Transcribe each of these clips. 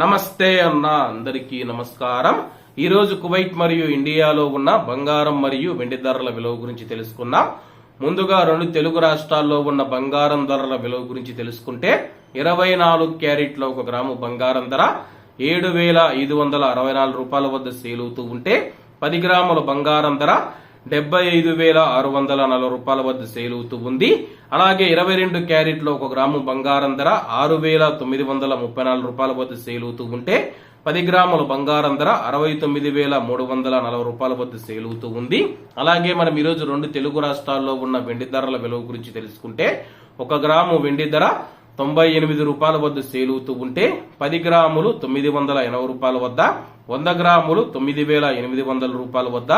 నమస్తే అన్న అందరికీ నమస్కారం. ఈరోజు కువైట్ మరియు ఇండియాలో ఉన్న బంగారం మరియు వెండి ధరల విలువ గురించి తెలుసుకుందాం. ముందుగా రెండు తెలుగు రాష్ట్రాల్లో ఉన్న బంగారం ధరల విలువ గురించి తెలుసుకుంటే ఇరవై నాలుగు క్యారెట్ల ఒక గ్రాము బంగారం ధర ఏడు వేల ఐదు వందల అరవై నాలుగు రూపాయల వద్ద సేల్ అవుతూ ఉంటే పది గ్రాముల బంగారం ధర డెబ్బై ఐదు వేల ఆరు వందల నలభై రూపాయల వద్ద సేల్ అవుతూ ఉంది. అలాగే ఇరవై రెండు క్యారెట్లో ఒక గ్రాము బంగారం ధర ఆరు వేల తొమ్మిది వందల ముప్పై నాలుగు రూపాయల వద్ద సేల్ అవుతూ ఉంటే పది గ్రాముల బంగారం ధర అరవై తొమ్మిది వేల మూడు వందల నలభై రూపాయల వద్ద సేల్ అవుతూ ఉంది. అలాగే మనం ఈరోజు రెండు తెలుగు రాష్ట్రాల్లో ఉన్న వెండి ధరల విలువ గురించి తెలుసుకుంటే ఒక గ్రాము వెండి ధర తొంభై ఎనిమిది రూపాయల వద్ద సేల్ అవుతూ ఉంటే పది గ్రాములు తొమ్మిది వందల ఎనభై రూపాయల వద్ద వంద గ్రాములు తొమ్మిది వేల ఎనిమిది వందల రూపాయల వద్ద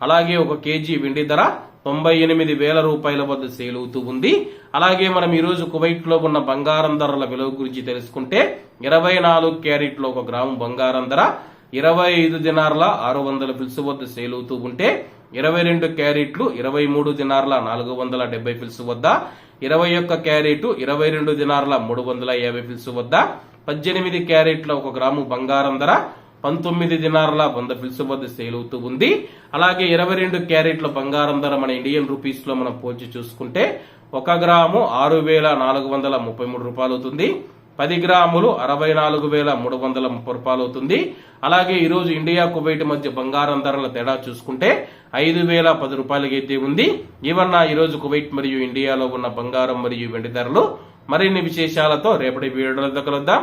అలాగే ఒక కేజీ వెండి ధర తొంభై ఎనిమిది వేల రూపాయల వద్ద సేల్ అవుతూ ఉంది. అలాగే మనం ఈ రోజు కువైట్లో ఉన్న బంగారం ధరల విలువ గురించి తెలుసుకుంటే ఇరవై నాలుగు క్యారెట్లో ఒక గ్రాము బంగారం ధర ఇరవై ఐదు దినార్ల ఆరు వందల పిలుసు వద్ద సేల్ అవుతూ ఉంటే ఇరవై రెండు క్యారెట్లు ఇరవై మూడు దినార్ల నాలుగు వందల డెబ్బై పిల్స్ వద్ద ఇరవై ఒక్క క్యారెట్ ఇరవై రెండు దినార్ల మూడు వందల యాభై పిలుసు వద్ద పద్దెనిమిది క్యారెట్ల ఒక గ్రాము బంగారం ధర పంతొమ్మిది దినార్ల వంద ఫిల్స్ వద్ద సేల్ అవుతూ ఉంది. అలాగే ఇరవై రెండు క్యారెట్ల బంగారం ధర మన ఇండియన్ రూపీస్లో మనం పోల్చి చూసుకుంటే ఒక గ్రాము ఆరు వేల నాలుగు వందల ముప్పై మూడు రూపాయలు అవుతుంది. పది గ్రాములు అరవై నాలుగు వేల మూడు వందల ముప్పై రూపాయలు అవుతుంది. అలాగే ఈరోజు ఇండియా కువైట్ మధ్య బంగారం ధరల తేడా చూసుకుంటే ఐదు వేల పది రూపాయలకి అయితే ఉంది. ఈవన్న ఈరోజు కువైట్ మరియు ఇండియాలో ఉన్న బంగారం మరియు వెండి ధరలు. మరిన్ని విశేషాలతో రేపటి వీడియోలో కలుద్దాం.